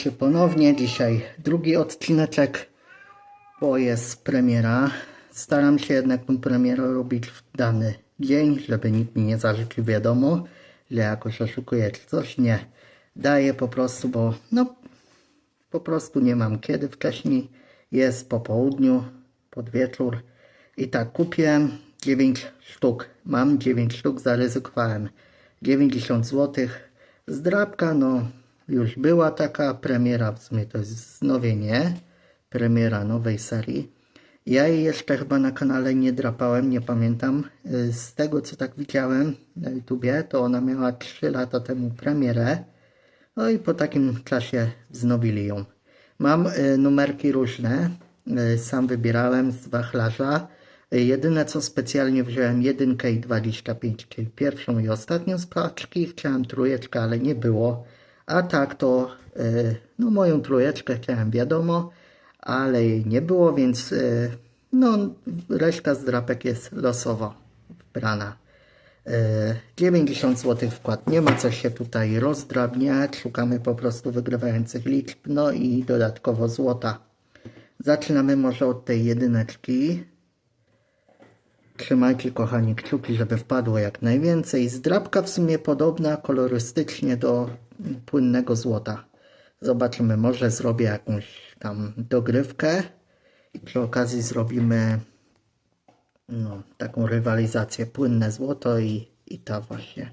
Witajcie ponownie. Dzisiaj drugi odcineczek, bo jest premiera. Staram się jednak tę premierę robić w dany dzień, żeby nikt mi nie zarzucił wiadomo, że jakoś oszukuję czy coś. Nie. Daję po prostu, bo no po prostu nie mam kiedy. Wcześniej jest po południu, pod wieczór. I tak kupiłem 9 sztuk. Mam 9 sztuk, zaryzykowałem 90 zł. Zdrabka, no już była taka premiera, w sumie to jest wznowienie, premiera nowej serii. Ja jej jeszcze chyba na kanale nie drapałem, nie pamiętam. Z tego co tak widziałem na YouTubie, to ona miała 3 lata temu premierę. No i po takim czasie wznowili ją. Mam y, numerki różne, y, sam wybierałem z wachlarza. Jedyne co specjalnie wziąłem jedynkę i 25, czyli pierwszą i ostatnią z paczki. Chciałem trójeczkę, ale nie było. A tak to, y, no moją trójeczkę chciałem wiadomo, ale jej nie było, więc y, no reszta z drapek jest losowo wbrana. E, 90 zł wkład. Nie ma co się tutaj rozdrabniać. Szukamy po prostu wygrywających liczb. No i dodatkowo złota. Zaczynamy może od tej jedyneczki. Trzymajcie kochani kciuki, żeby wpadło jak najwięcej. Zdrabka w sumie podobna kolorystycznie do płynnego złota. Zobaczymy, może zrobię jakąś tam dogrywkę i przy okazji zrobimy no, taką rywalizację płynne złoto i, i ta właśnie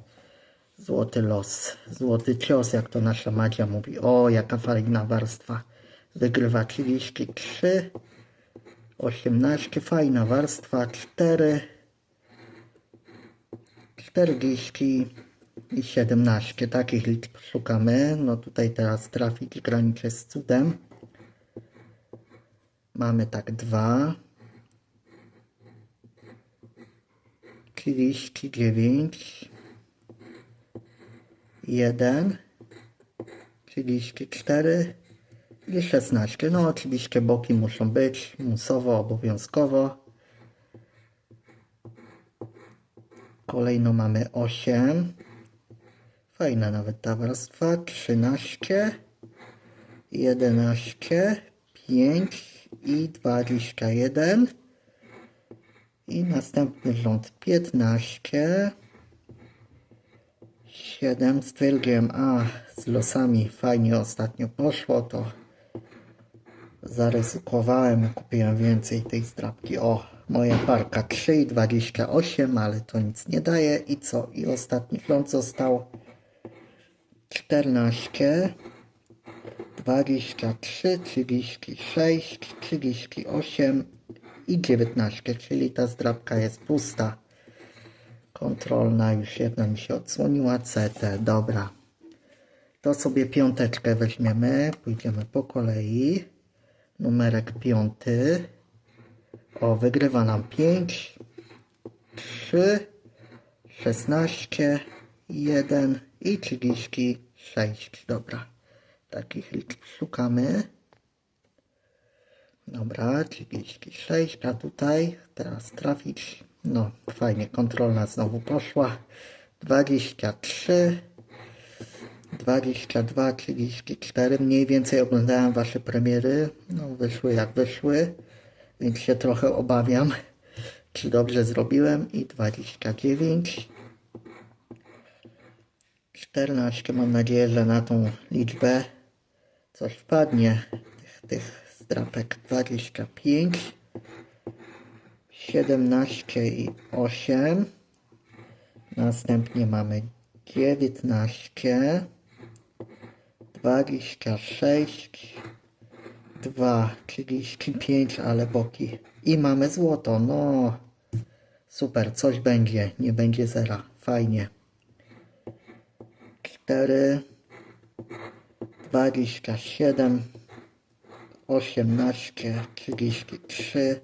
złoty los, złoty cios, jak to nasza Madzia mówi. O, jaka fajna warstwa. Wygrywa 33, 18, fajna warstwa, 4, 40 i 17. Takich liczb szukamy. No tutaj teraz trafić graniczy z cudem. Mamy tak 2, 39, 1, 34 i 16. No oczywiście boki muszą być musowo, obowiązkowo. Kolejno mamy 8. Fajna nawet ta warstwa. 13, 11, 5 i 21. I następny rząd 15. 7 stwierdziłem, a z losami fajnie ostatnio poszło, to zaryzykowałem, kupiłem więcej tej zdrabki. O, moja parka 3 i 28, ale to nic nie daje. I co? I ostatni rząd został 14, 23, 36, 38 i 19, czyli ta zdrabka jest pusta. Kontrolna już jedna mi się odsłoniła, CT, dobra. To sobie piąteczkę weźmiemy, pójdziemy po kolei. Numerek piąty. O, wygrywa nam 5, 3, 16, 1 i 36. Dobra, takich liczb szukamy. Dobra, 36, a tutaj teraz trafić. No, fajnie, kontrolna znowu poszła. 23, 22, 34. Mniej więcej oglądałem wasze premiery. No, wyszły jak wyszły, więc się trochę obawiam, czy dobrze zrobiłem. I 29. 14. Mam nadzieję, że na tą liczbę coś wpadnie. Tych, tych zdrapek 25, 17 i 8. Następnie mamy 19, 26, 2, 35, ale boki. I mamy złoto. No, super, coś będzie. Nie będzie zera. Fajnie. 4, 27, 18, 33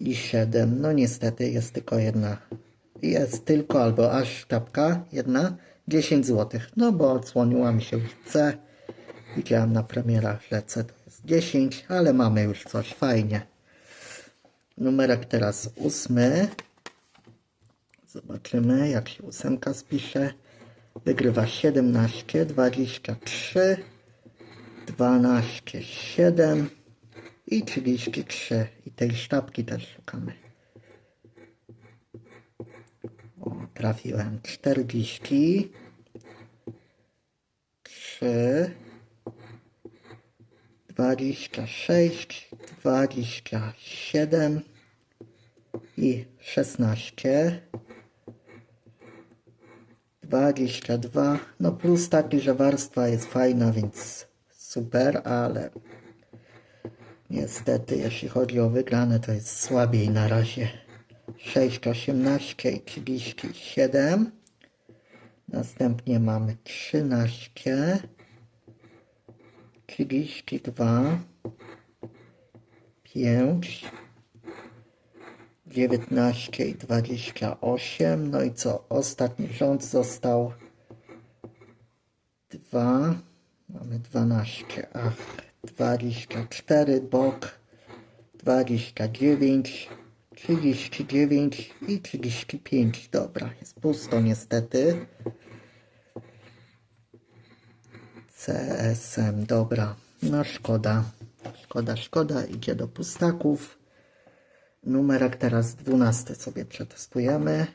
i 7. No niestety jest tylko jedna. Jest tylko albo aż sztabka jedna 10 zł. No bo odsłoniła mi się już C. Widziałem na premierach, że C to jest 10, ale mamy już coś fajnie. Numerek teraz ósmy. Zobaczymy jak się ósemka spisze. Wygrywa 17, 23, 12, 7 i 33. I tej sztabki też szukamy. O, trafiłem. 40, 3, 26, 27 i 16. 22. No plus taki, że warstwa jest fajna, więc super, ale niestety jeśli chodzi o wygrane to jest słabiej na razie. 6, 18 i 37. Następnie mamy 13, 32, 5, 19 i 28. No i co? Ostatni rząd został 2. Mamy 12. Ach, 24 bok. 29, 39 i 35. Dobra, jest pusto niestety. CSM, dobra. No szkoda. Szkoda, szkoda. Idzie do pustaków. Numerek teraz 12 sobie przetestujemy.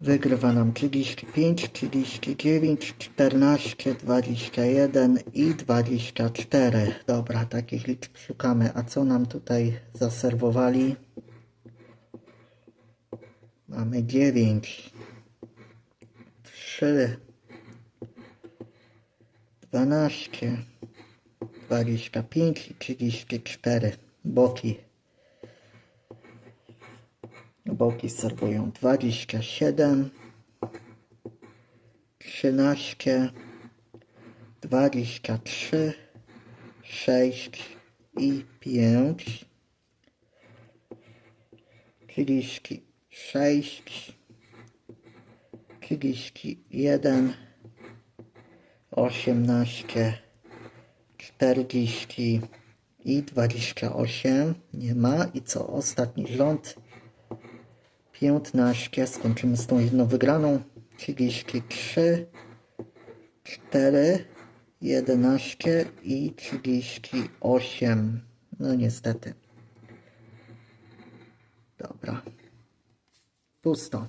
Wygrywa nam 35, 39, 14, 21 i 24. Dobra, takich liczb szukamy. A co nam tutaj zaserwowali? Mamy 9, 3, 12, 25 i 34. Boki. Boki serwują 27, 13, 23, 6 i 5. 36, 31, 18, 40 i 28. Nie ma. I co? Ostatni rząd. 15. Skończymy z tą jedną wygraną. 33, 4, 11 i 38. No niestety. Dobra. Pusto.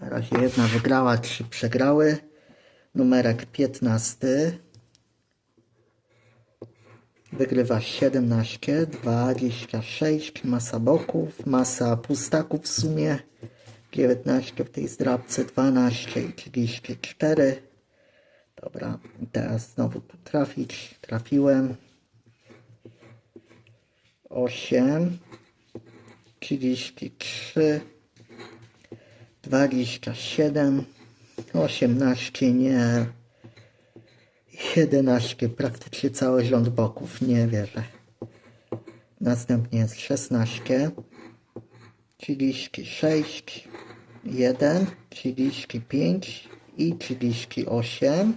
Na razie jedna wygrała, trzy przegrały. Numerek 15. Wygrywa 17, 26, masa boków, masa pustaków w sumie, 19 w tej zdrabce, 12 i 34. Dobra, teraz znowu tu trafić, trafiłem. 8, 33, 27, 18, nie, 11, praktycznie cały rząd boków, nie wierzę. Następnie jest 16, 36, 1, 35 i 38.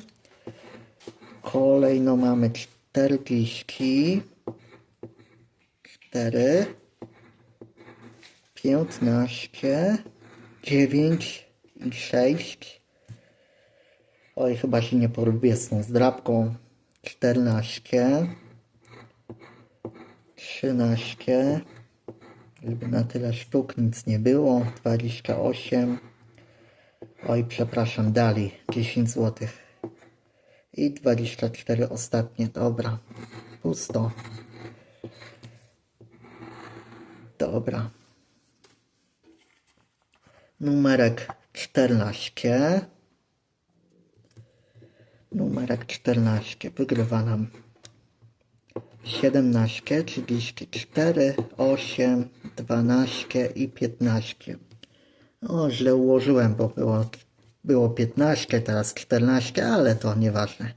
Kolejno mamy 40, 4, 15, 9 i 6. Oj, chyba się nie polubię z tą zdrabką. 14, 13, żeby na tyle sztuk nic nie było. 28. Oj, przepraszam, dali 10 zł. I 24 ostatnie, dobra. Pusto. Dobra. Numerek 14. Numerek 14 wygrywa nam 17, 34, 8, 12 i 15. O, źle ułożyłem, bo było, było 15, teraz 14, ale to nieważne.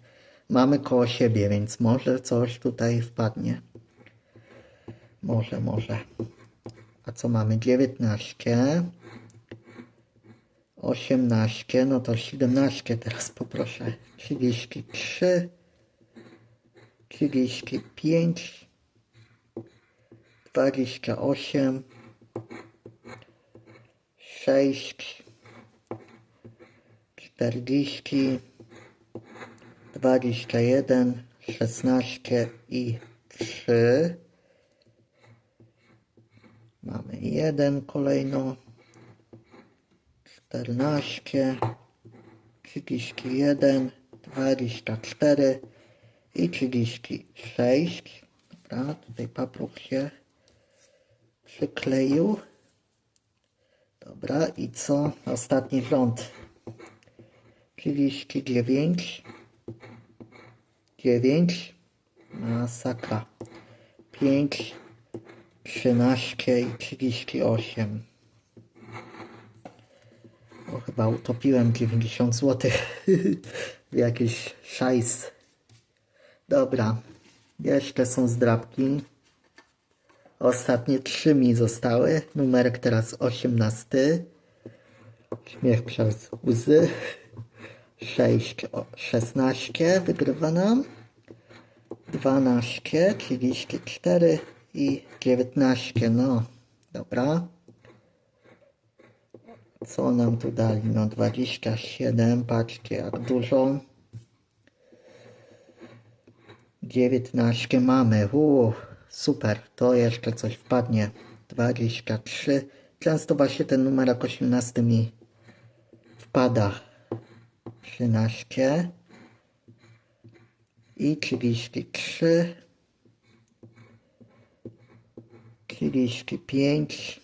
Mamy koło siebie, więc może coś tutaj wpadnie. Może, może. A co mamy? 19. 18, no to 17 teraz poproszę. 33, 35, 28, 6, 40, 21, 16 i 3. Mamy 1 kolejno. 14, 31, 24 i 36. Dobra, tutaj papruch się przykleił. Dobra, i co? Ostatni rząd. 39, 9, masakra. 5, 13 i 38. O, chyba utopiłem 90 zł w jakiś szajs. Dobra, jeszcze są zdrabki. Ostatnie trzy mi zostały. Numerek teraz 18. Śmiech przez łzy. 6, o, 16 wygrywa nam. 12, 34 i 19. No, dobra. Co nam tu dali? No 27, patrzcie jak dużo. 19 mamy. Uuu, super, to jeszcze coś wpadnie. 23. Często właśnie ten numerek 18 mi wpada. 13 i 33. 35.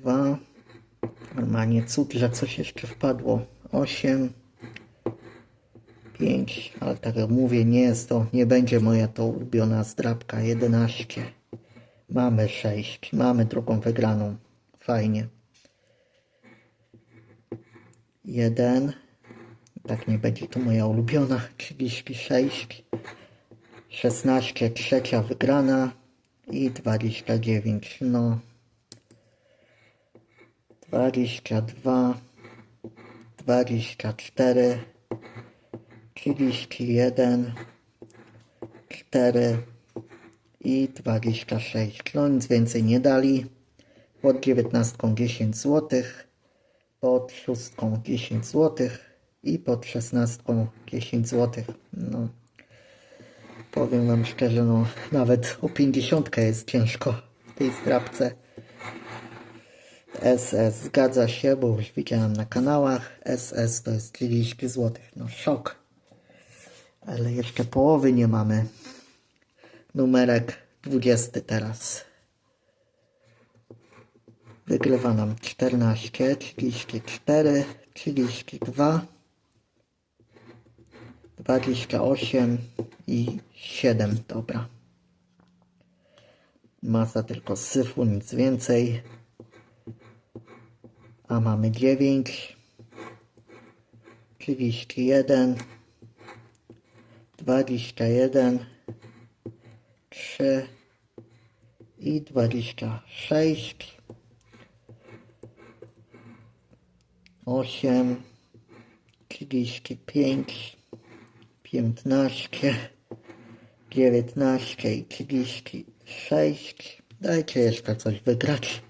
2. Normalnie cud, że coś jeszcze wpadło. 8. 5, ale tak jak mówię, nie jest to, nie będzie moja to ulubiona zdrabka. 11. Mamy 6. Mamy drugą wygraną. Fajnie. 1. Tak nie będzie to moja ulubiona. 36. 16. Trzecia wygrana. I 29. No. 22. 24. 31, 4 i 26. No nic więcej nie dali. Pod 19 10 zł, pod 6 10 zł i pod 16 10 zł. No, powiem Wam szczerze, no nawet o 50 jest ciężko w tej zdrabce. SS zgadza się, bo już widziałem na kanałach. SS to jest 30 zł. No szok. Ale jeszcze połowy nie mamy. Numerek 20 teraz. Wygrywa nam 14, 34, 32, 28 i 7. Dobra. Masa tylko syfu, nic więcej. A mamy 9, 31, 21, 3 i 26, 8, 35, 15, 19 i 36. Dajcie jeszcze coś wygrać.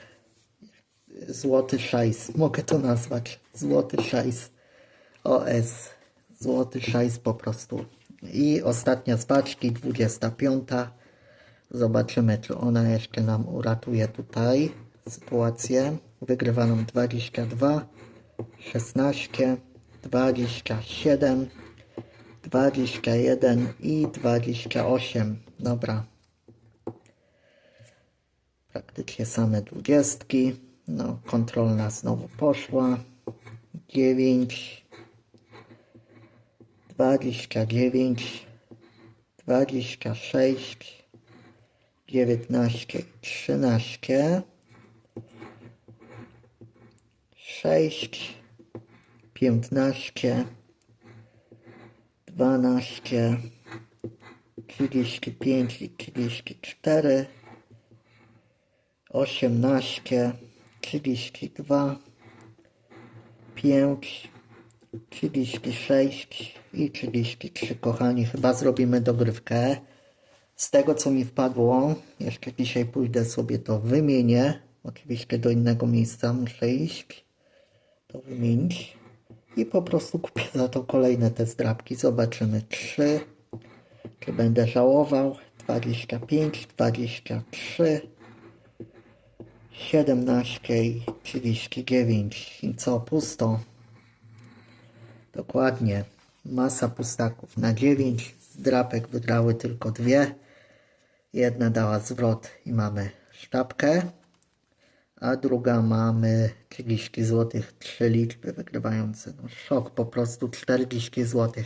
złoty szajs. Mogę to nazwać. Złoty szajs. OS. Złoty szajs po prostu. I ostatnia z paczki, 25. Zobaczymy, czy ona jeszcze nam uratuje tutaj sytuację. Wygrywa nam 22, 16, 27, 21 i 28. Dobra. Praktycznie same dwudziestki. No, kontrolna znowu poszła. 9, 29, 26, 19, 13, 6, piętnaście, dwanaście, trzydzieści pięć i trzydzieści cztery, osiemnaście, trzydzieści dwa, pięć, trzydzieści sześć i trzydzieści trzy. Kochani, chyba zrobimy dogrywkę. Z tego co mi wpadło, jeszcze dzisiaj pójdę sobie to wymienię. Oczywiście do innego miejsca muszę iść. To wymienić. I po prostu kupię za to kolejne te zdrabki. Zobaczymy. 3. Czy będę żałował? 25, 23, 17 i 39. I co? Pusto. Dokładnie. Masa pustaków na 9. Z drapek wygrały tylko dwie. Jedna dała zwrot i mamy sztabkę. A druga mamy 30 zł. Trzy liczby wygrywające. No szok po prostu 40 zł.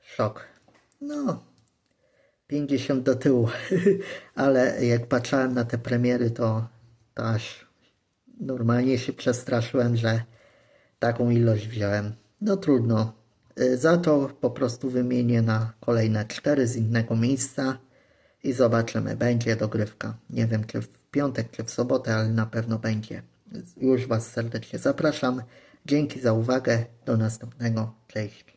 Szok. No. 50 do tyłu. Ale jak patrzałem na te premiery, to, to aż normalnie się przestraszyłem, że taką ilość wziąłem. No trudno. Y, Za to po prostu wymienię na kolejne cztery z innego miejsca i zobaczymy. Będzie dogrywka. Nie wiem, czy w piątek, czy w sobotę, ale na pewno będzie. Już Was serdecznie zapraszam. Dzięki za uwagę. Do następnego. Cześć.